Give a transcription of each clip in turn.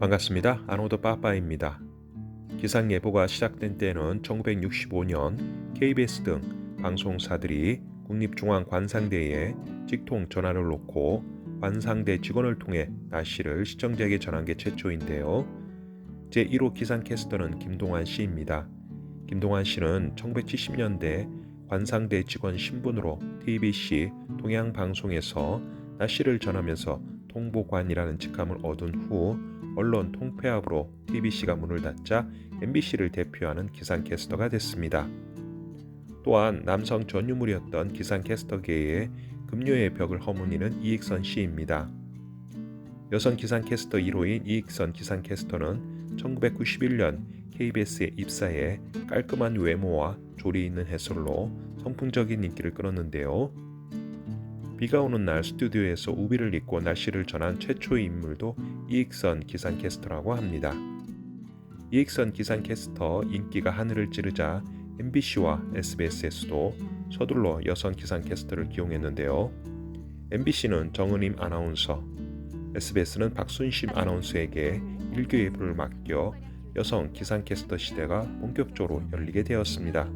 반갑습니다. 아노드 빠빠입니다. 기상 예보가 시작된 때는 1965년 KBS 등 방송사들이 국립중앙관상대에 직통 전화를 놓고 관상대 직원을 통해 날씨를 시청자에게 전한 게 최초인데요. 제1호 기상캐스터는 김동환 씨입니다. 김동환 씨는 1970년대 관상대 직원 신분으로 TBC 동양방송에서 날씨를 전하면서 통보관이라는 직함을 얻은 후 언론 통폐합으로 TBC가 문을 닫자 MBC를 대표하는 기상캐스터가 됐습니다. 또한 남성 전유물이었던 기상캐스터계의 금요의 벽을 허문이는 이익선 씨입니다. 여성 기상캐스터 1호인 이익선 기상캐스터는 1991년 KBS에 입사해 깔끔한 외모와 조리 있는 해설로 선풍적인 인기를 끌었는데요. 비가 오는 날 스튜디오에서 우비를 입고 날씨를 전한 최초의 인물도 이익선 기상캐스터라고 합니다. 이익선 기상캐스터 인기가 하늘을 찌르자 MBC와 SBS에서도 서둘러 여성 기상캐스터를 기용했는데요. MBC는 정은임 아나운서, SBS는 박순심 아나운서에게 일교 예보를 맡겨 여성 기상캐스터 시대가 본격적으로 열리게 되었습니다.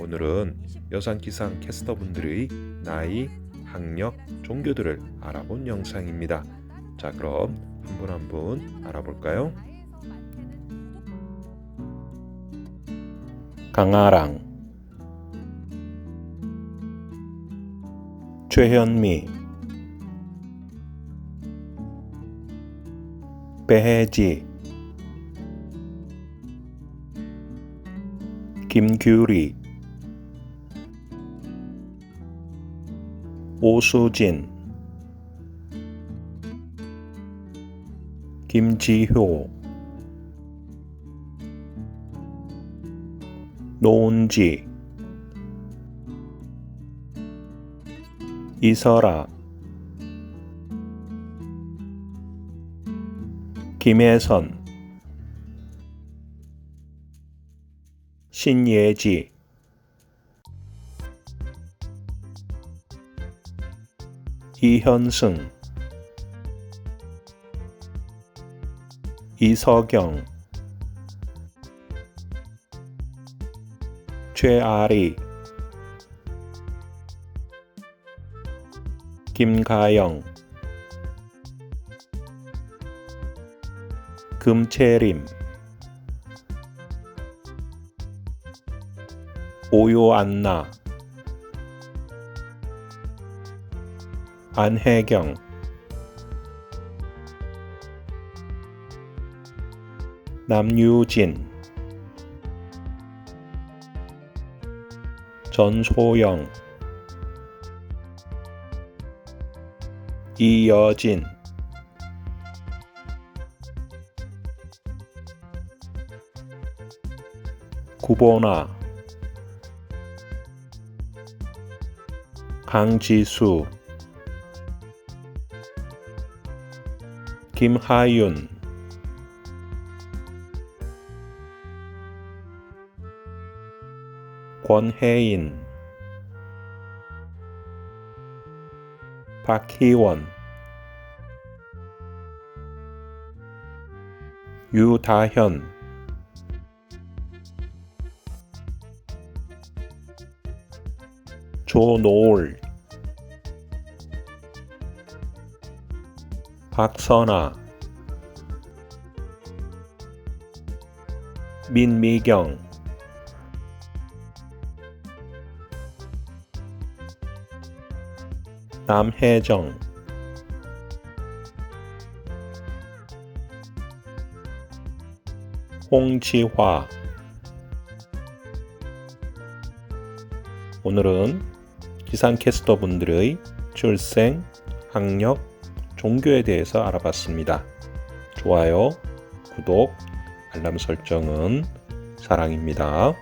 오늘은 여성 기상 캐스터분들의 나이, 학력, 종교들을 알아본 영상입니다. 자, 그럼 한 분 한 분 알아볼까요? 강아랑 최현미 배혜지 김규리 오수진 김지효 노은지 이설아 김혜선 신예지 이현승 이서경 최아리 김가영 금채림 오요안나 안혜경. 남유진. 전소영. 이여진. 구보나. 강지수 김하윤. 권혜인. 박희원. 유다현. 조노을 박선아. 민미경. 남혜정. 홍지화. 오늘은 기상캐스터 분들의 출생, 학력, 종교에 대해서 알아봤습니다. 좋아요, 구독, 알람 설정은 사랑입니다.